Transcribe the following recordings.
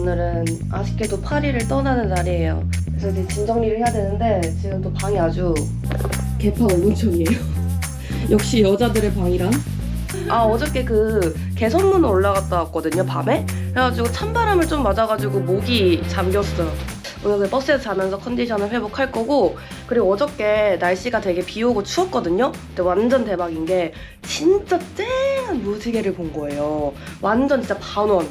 오늘은 아쉽게도 파리를 떠나는 날이에요. 그래서 이제 짐 정리를 해야 되는데 지금 또 방이 아주 개파 오gun청이에요. 역시 여자들의 방이란. 아 어저께 그 개선문 올라갔다 왔거든요 밤에. 그래가지고 찬바람을 좀 맞아가지고 목이 잠겼어요. 오늘 그 버스에서 자면서 컨디션을 회복할 거고 그리고 어저께 날씨가 되게 비 오고 추웠거든요. 근데 완전 대박인 게 진짜 쨍한 무지개를 본 거예요. 완전 진짜 반원.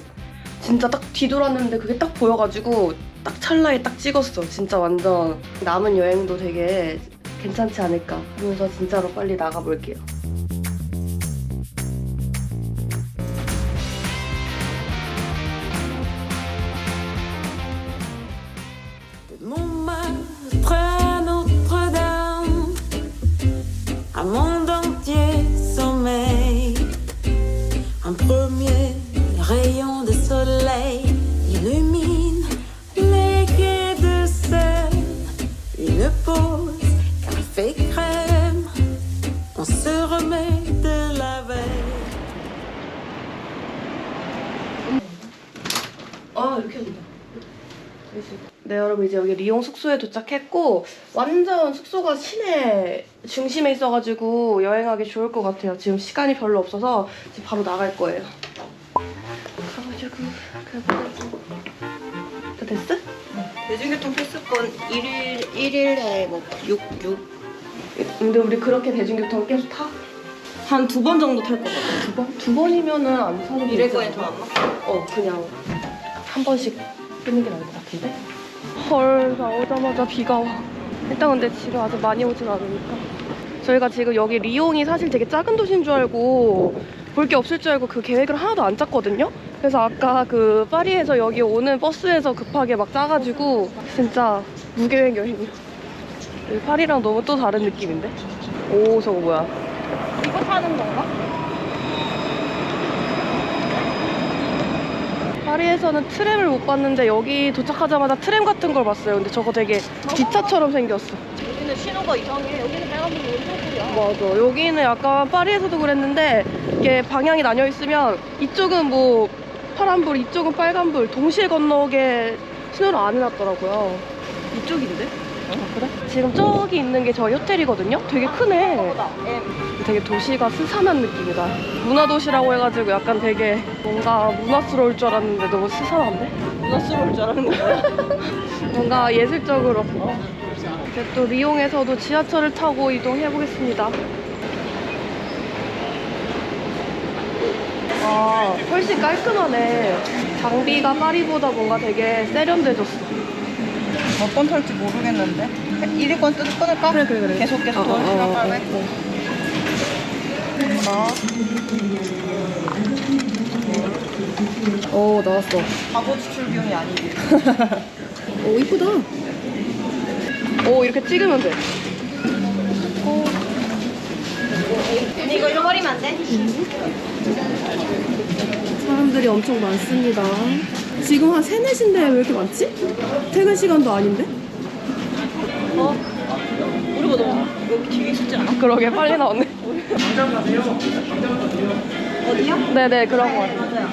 진짜 딱 뒤돌았는데 그게 딱 보여가지고 딱 찰나에 딱 찍었어. 진짜 완전 남은 여행도 되게 괜찮지 않을까 하면서 진짜로 빨리 나가볼게요. 네 여러분 이제 여기 리옹 숙소에 도착했고 완전 숙소가 시내 중심에 있어가지고 여행하기 좋을 것 같아요. 지금 시간이 별로 없어서 지금 바로 나갈 거예요. 가가지고 가가지고 다 됐어? 대중교통 필수권 1일, 1일에 뭐 6, 6. 근데 우리 그렇게 대중교통 계속 타? 한 두 번 정도 탈 것 같아. 두 번? 두 번이면은 안 타는 게 이럴 있지 거엔 않나? 더안 나? 어 그냥 한 번씩 끊는 게 나을 것 같은데? 헐 나오자마자 비가 와. 일단 근데 지금 아직 많이 오진 않으니까. 저희가 지금 여기 리옹이 사실 되게 작은 도시인 줄 알고 볼 게 없을 줄 알고 그 계획을 하나도 안 짰거든요? 그래서 아까 그 파리에서 여기 오는 버스에서 급하게 막 짜가지고 진짜 무계획 여행이야. 여기 파리랑 너무 또 다른 느낌인데? 오 저거 뭐야? 이거 타는 건가? 파리에서는 트램을 못 봤는데 여기 도착하자마자 트램 같은 걸 봤어요. 근데 저거 되게 기차처럼 생겼어. 여기는 신호가 이상해. 여기는 빨간불 왼쪽이야. 맞아. 여기는 약간 파리에서도 그랬는데 이게 방향이 나뉘어 있으면 이쪽은 뭐 파란불, 이쪽은 빨간불 동시에 건너게 신호를 안 해놨더라고요. 이쪽인데? 아, 그래? 지금 저기 있는 게 저희 호텔이거든요? 되게 크네. 되게 도시가 스산한 느낌이다. 문화도시라고 해가지고 약간 되게 뭔가 문화스러울 줄 알았는데 너무 스산한데? 문화스러울 줄 알았는데? 뭔가 예술적으로. 이제 또 리옹에서도 지하철을 타고 이동해 보겠습니다. 아, 훨씬 깔끔하네. 장비가 파리보다 뭔가 되게 세련돼졌어. 어떤 탈지 모르겠는데. 1위권 뜯 끊을까? 그래, 그래, 그래. 계속 계속 어, 빨리. 어. 오, 나왔어. 바보 지출 비용이 아니지. 오, 이쁘다. 오, 이렇게 찍으면 돼. 근데 이거 잃어버리면 안 돼? 사람들이 엄청 많습니다. 지금 한 3, 4시인데 왜 이렇게 많지? 퇴근 시간도 아닌데? 어? 우리가 너무 여기 되게 쉽지 않아? 그러게 빨리 나왔네. 어디야? 네네 그런 거 같아요.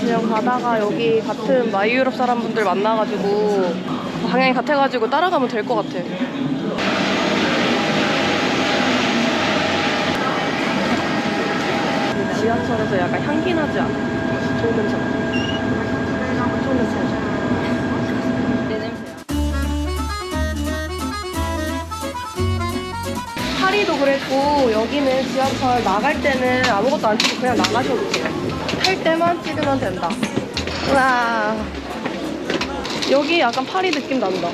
지금 가다가 여기 같은 마이유럽 사람분들 만나가지고 방향이 같아가지고 따라가면 될 것 같아. 지하철에서 약간 향기 나지 않아? 좋은 냄새. 파리도 그랬고 여기는 지하철 나갈 때는 아무것도 안 찍고 그냥 나가셔도 돼요. 탈 때만 찍으면 된다. 와 여기 약간 파리 느낌 난다.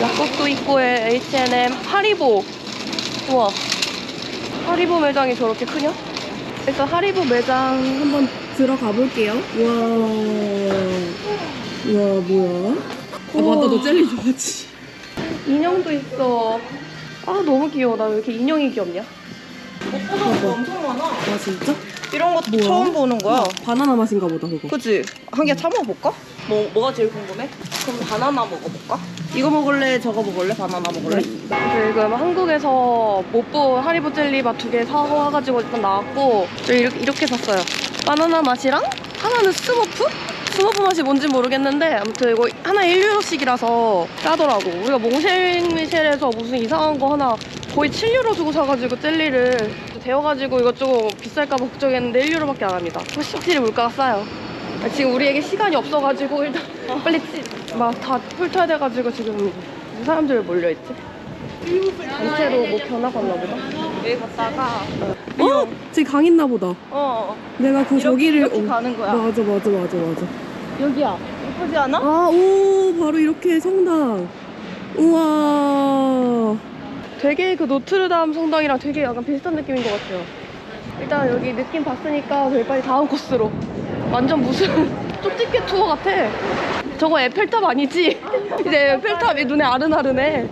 약국도 입구에 H&M 하리보. 우와 하리보 매장이 저렇게 크냐? 일단 하리보 매장 한번 들어가 볼게요. 와, 와 뭐야? 아 맞다 너 젤리 좋아하지. 인형도 있어. 아 너무 귀여워. 나 왜 이렇게 인형이 귀엽냐? 옷보다 엄청 많아. 아 진짜? 이런 것도 뭐야? 처음 보는 거야. 바나나 맛인가 보다 그거. 그치? 한 개 참아볼까? 뭐, 뭐가 제일 궁금해? 그럼 바나나 먹어볼까? 이거 먹을래? 저거 먹을래? 바나나 먹을래? 지금 한국에서 못 본 하리보 젤리 맛두개 사와가지고 일단 나왔고 저 이렇게, 이렇게 샀어요. 바나나 맛이랑 하나는 스머프? 스머프 맛이 뭔지 모르겠는데 아무튼 이거 하나에 1유로씩이라서 싸더라고. 우리가 몽쉘미셸에서 무슨 이상한 거 하나 거의 7유로 주고 사가지고 젤리를 데워가지고 이것저것 비쌀까 봐 걱정했는데 1유로밖에 안 합니다. 확실히 물가가 싸요. 지금 우리에게 시간이 없어가지고 일단 빨리 막다 훑어야 돼가지고 지금 사람들 몰려있지. 전체로 뭐 변화가 없나 보다. 여기 갔다가 어? 저기 강 있나 보다. 어 내가 그 이렇게, 저기를 이렇게 어, 가는 거야. 맞아 맞아 맞아 맞아. 여기야. 예쁘지 않아? 아, 오, 바로 이렇게 성당. 우와. 되게 그 노트르담 성당이랑 되게 약간 비슷한 느낌인 것 같아요. 일단 여기 느낌 봤으니까 저희 빨리 다음 코스로. 완전 무슨 쪽집게 투어 같아. 저거 에펠탑 아니지? 이제 에펠탑이 눈에 아른아른해.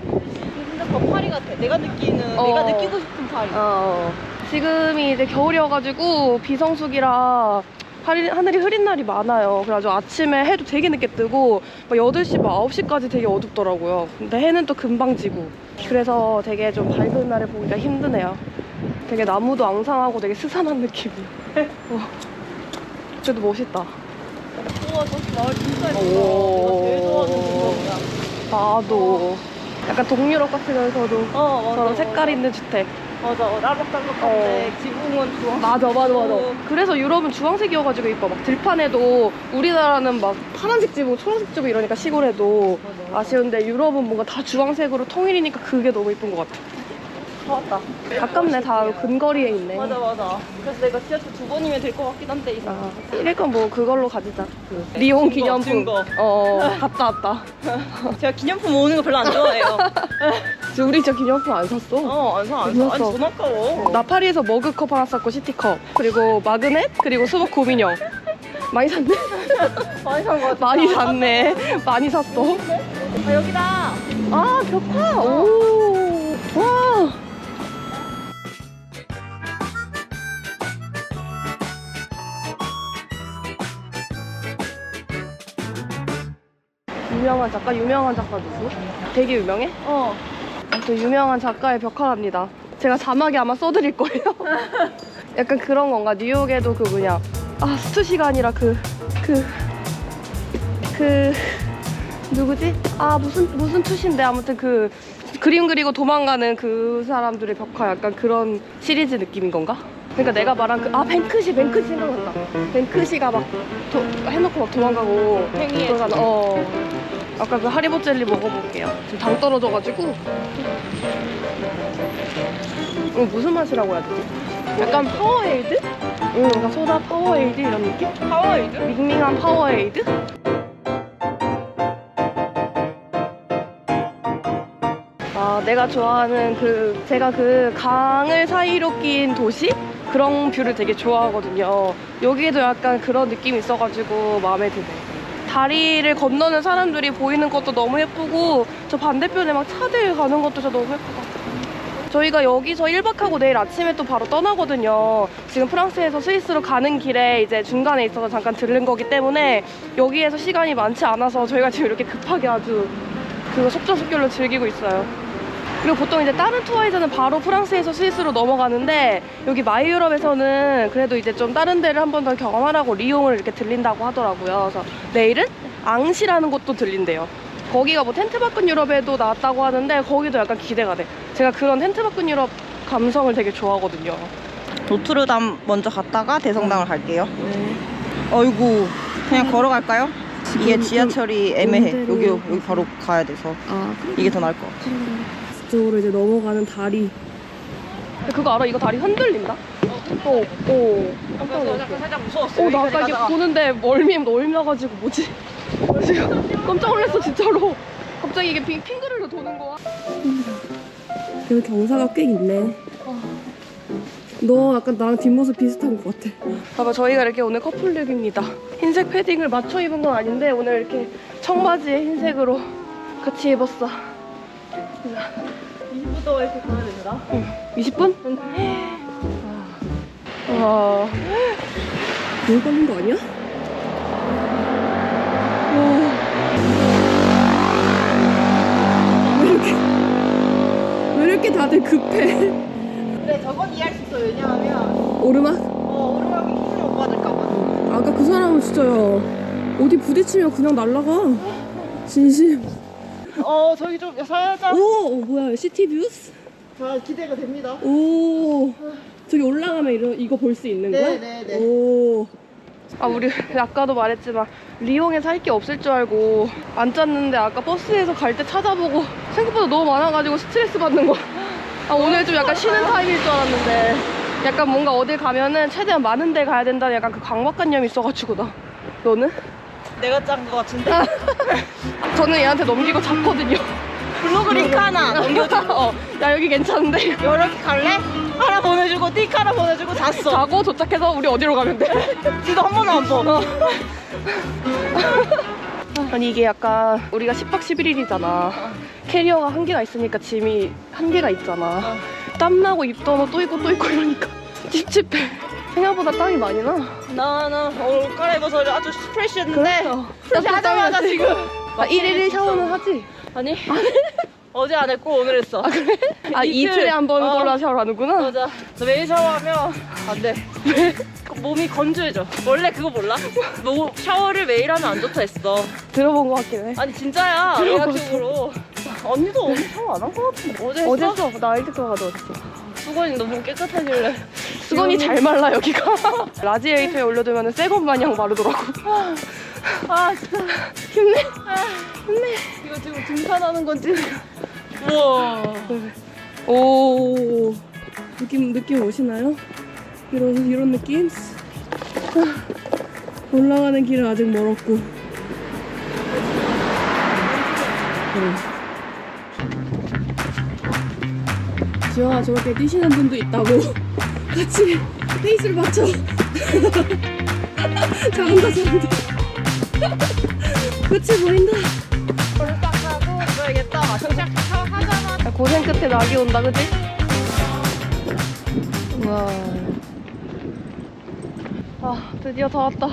더 파리 같아. 내가 느끼는 어. 내가 느끼고 싶은 파리. 어. 지금이 이제 겨울이어가지고 비성수기라 하리- 하늘이 흐린 날이 많아요. 그래가지고 아침에 해도 되게 늦게 뜨고 막 8시, 막 9시까지 되게 어둡더라고요. 근데 해는 또 금방 지고 그래서 되게 좀 밝은 날에 보기가 힘드네요. 되게 나무도 앙상하고 되게 스산한 느낌이에요. 어. 그래도 멋있다. 우와 저 마을 진짜 예쁘다. 오. 내가 제일 좋아하는 동네야. 나도 약간 동유럽 같으면서도 어 맞아. 저런 색깔 있는 주택. 맞아. 나락나락한데 어. 지붕은 주황. 맞아 맞아 맞아 어. 그래서 유럽은 주황색이어가지고 이뻐 막 들판에도 우리나라는 막 파란색 지붕 초록색 지붕 이러니까 시골에도 맞아. 아쉬운데 유럽은 뭔가 다 주황색으로 통일이니까 그게 너무 이쁜 것 같아 좋았다. 가깝네 다 근거리에 있네 맞아 맞아. 그래서 내가 지하철 두 번이면 될 것 같긴 한데 이거. 아, 이럴 건뭐 그걸로 가지자 그 리온 증거, 기념품 증거. 어 갔다 왔다 제가 기념품 모으는 거 별로 안 좋아해요. 지금 우리 저 기념품 안 샀어 어, 안 사, 안 사. 아니. 돈 아까워. 나 파리에서 머그컵 하나 샀고 시티컵 그리고 마그넷 그리고 수박 고민형 많이 샀네 많이 산 거 같아. 많이 샀네 많이 샀어 아, 여기다. 아 벽화 오 유명한 작가 유명한 작가 누구? 되게 유명해? 어. 또 유명한 작가의 벽화랍니다. 제가 자막에 아마 써드릴 거예요. 약간 그런 건가? 뉴욕에도 그 뭐냐? 아 아니라 그 그, 그, 누구지? 아 무슨 무슨 투시인데 아무튼 그 그림 그리고 도망가는 그 사람들의 벽화 약간 그런 시리즈 느낌인 건가? 그러니까 내가 말한 그 아 뱅크시 뱅크시 생각났다. 뱅크시가 막 도, 해놓고 막 도망가고 행위에 그러잖아. 어. 아까 그 하리보 젤리 먹어볼게요. 지금 당 떨어져가지고. 이거 무슨 맛이라고 해야 되지? 약간 파워에이드? 응, 약간 소다 파워에이드 이런 느낌? 하와이드? 밍밍한 파워에이드? 아, 내가 좋아하는 그, 제가 그 강을 사이로 낀 도시? 그런 뷰를 되게 좋아하거든요. 여기에도 약간 그런 느낌이 있어가지고 마음에 드네. 다리를 건너는 사람들이 보이는 것도 너무 예쁘고, 저 반대편에 막 차들 가는 것도 저 너무 예쁘다. 저희가 여기서 1박하고 내일 아침에 또 바로 떠나거든요. 지금 프랑스에서 스위스로 가는 길에 이제 중간에 있어서 잠깐 들른 거기 때문에 여기에서 시간이 많지 않아서 저희가 지금 이렇게 급하게 아주 그거 속전속결로 즐기고 있어요. 그리고 보통 이제 다른 투어에서는 바로 프랑스에서 스위스로 넘어가는데 여기 마이 유럽에서는 그래도 이제 좀 다른 데를 한 번 더 경험하라고 리옹을 이렇게 들린다고 하더라고요. 그래서 내일은 앙시라는 곳도 들린대요. 거기가 뭐 텐트 밖은 유럽에도 나왔다고 하는데 거기도 약간 기대가 돼. 제가 그런 텐트 밖은 유럽 감성을 되게 좋아하거든요. 노트르담 먼저 갔다가 대성당을 갈게요. 어이구, 그냥 걸어갈까요? 이게 지하철이 애매해. 온대로- 여기 여기 바로 가야 돼서 아, 이게 더 나을 것 같아. 저쪽으로 이제 넘어가는 다리. 그거 알아? 이거 다리 흔들린다? 어, 어. 깜짝 놀랐어. 살짝 무서웠어. 어, 나 아까 이게 보는데 멀미, 멀미 나가지고 뭐지? 지금 깜짝 놀랐어, 진짜로. 갑자기 이게 핑, 핑그르르 도는 거야. 그래도 경사가 꽤 있네. 너 약간 나랑 뒷모습 비슷한 것 같아. 봐봐, 저희가 이렇게 오늘 커플룩입니다. 흰색 패딩을 맞춰 입은 건 아닌데 오늘 이렇게 청바지에 흰색으로 같이 입었어. 20부터 이렇게 가야 된다. 20분? 와. 물 걸린 거 아니야? 와. 왜 이렇게, 왜 이렇게 다들 급해? 근데 저건 이해할 수 있어. 왜냐하면 오르막? 어, 오르막이 힘을 못 받을까 봐. 아까 그 사람은 진짜 어디 부딪히면 그냥 날아가. 진심. 어 저기 좀 살짝 오, 어, 뭐야 시티 뷰스? 자 기대가 됩니다. 오. 저기 올라가면 이런 이거 볼 수 있는 거야? 네, 네, 네. 오. 아 우리 아까도 말했지만 리옹에 살 게 없을 줄 알고 안 짰는데 아까 버스에서 갈 때 찾아보고 생각보다 너무 많아가지고 스트레스 받는 거. 아 오늘 좀 약간 쉬는 타임일 줄 알았는데 약간 뭔가 어딜 가면은 최대한 많은 데 가야 된다는 약간 그 강박관념이 있어가지고 나. 너는? 내가 짠 거 같은데. 저는 얘한테 넘기고 잤거든요. 블로그 링크 하나 넘겨주고 어, 야 여기 괜찮은데? 이렇게 갈래? 하나 보내주고 띡 하나 보내주고 잤어. 자고 도착해서 우리 어디로 가면 돼? 지도 한 번도 안 봐. 아니 이게 약간 우리가 10박 11일이잖아 캐리어가 한 개가 있으니까 짐이 한 개가 있잖아 땀나고 입던 옷또 입고 또 입고 이러니까 찝찝해 생각보다 땀이 많이 나 나는 옷 갈아입어서 아주 프레시했는데 그래서 하자마자 지금 아 1일 샤워는 하지? 아니 어제 안 했고 오늘 했어. 아 이틀. 이틀 에 한 번 어. 골라 샤워를 하는구나 맞아. 너 매일 샤워하면 안 돼. 그 몸이 건조해져. 원래 그거 몰라? 뭐 샤워를 매일 하면 안 좋다 했어. 들어본 것 같긴 해 아니 진짜야. 예약식으로. 언니도 오늘 샤워 안 한 거 같은데. 어제 했어? 어제 했어 나 알뜰거 가져왔어 수건이 너무 깨끗하길래. 수건이 잘 말라 여기가 라지에이터에 올려두면 새것 마냥 마르더라고 아 진짜. 힘내 이거 지금 등산하는 건지. 우와. 오 느낌 느낌 오시나요? 이런 이런 느낌? 아, 올라가는 길은 아직 멀었고. 네. 지영아 저렇게 뛰시는 분도 있다고 같이 페이스를 맞춰. 잘한다 잘한다. 끝이 보인다. 볼딱하고 그래야겠다. 시작하자마자. 고생 끝에 낙이 온다, 그지? 와. 아, 드디어 다 왔다.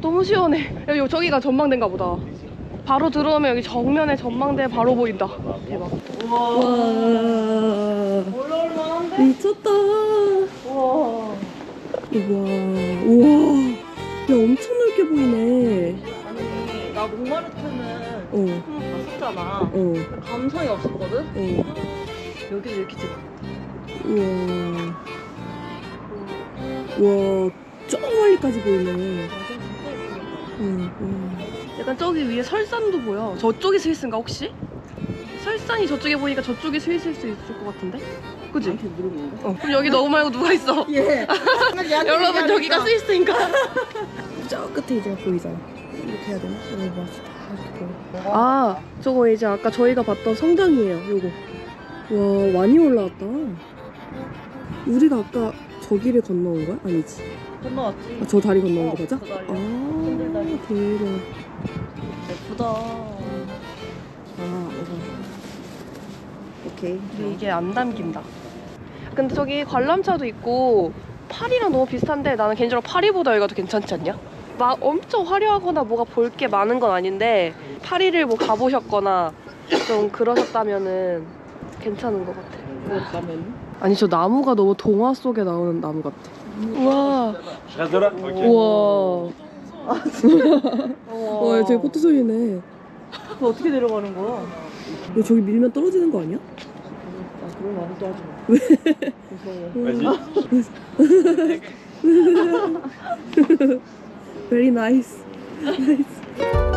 너무 시원해. 여기 저기가 전망대인가 보다. 바로 들어오면 여기 정면에 전망대 바로 보인다. 대박. 우와. 와. 올라올만한데? 미쳤다. 우와. 우와. 우와. 야, 엄청 넓게 보이네. 아니 나 목마르트는 어, 한번 봤었잖아. 어, 감성이 없었거든? 어. 여기도 이렇게 찍어. 우와. 우와. 저 멀리까지 보이네. 응, 응. 약간 저기 위에 설산도 보여. 저쪽이 스위스인가 혹시? 설산이 저쪽에 보니까 저쪽이 스위스일 수 있을 것 같은데? 그지? 어. 그럼 여기 너 말고 누가 있어? 예. 여러분 저기가 스위스인가? 저 끝에 이제 보이잖아. 이렇게 해야 되나? 여기 봐, 다 이렇게 보여. 아, 저거 이제 아까 저희가 봤던 성당이에요. 요거. 와, 많이 올라왔다. 우리가 아까 저기를 건너온 거야? 아니지. 건너왔지. 아, 저 다리 건너온 어, 거 맞아? 저 다리야. 아. 대박. 예쁘다. 아, 오케이. 근데 이게 안 담긴다. 근데 저기 관람차도 있고 파리랑 너무 비슷한데 나는 개인적으로 파리보다 여기가 더 괜찮지 않냐? 막 엄청 화려하거나 뭐가 볼 게 많은 건 아닌데 파리를 뭐 가보셨거나 좀 그러셨다면은 괜찮은 것 같아. 그렇다면. 아니 저 나무가 너무 동화 속에 나오는 나무 같아. 우와. 우와. 우와. 와 저기 포토존이네. 그 어떻게 내려가는 거야? 야, 저기 밀면 떨어지는 거 아니야? 아, 그런 말은 또 하지 마. 무서워. Vas-y. Very nice. nice.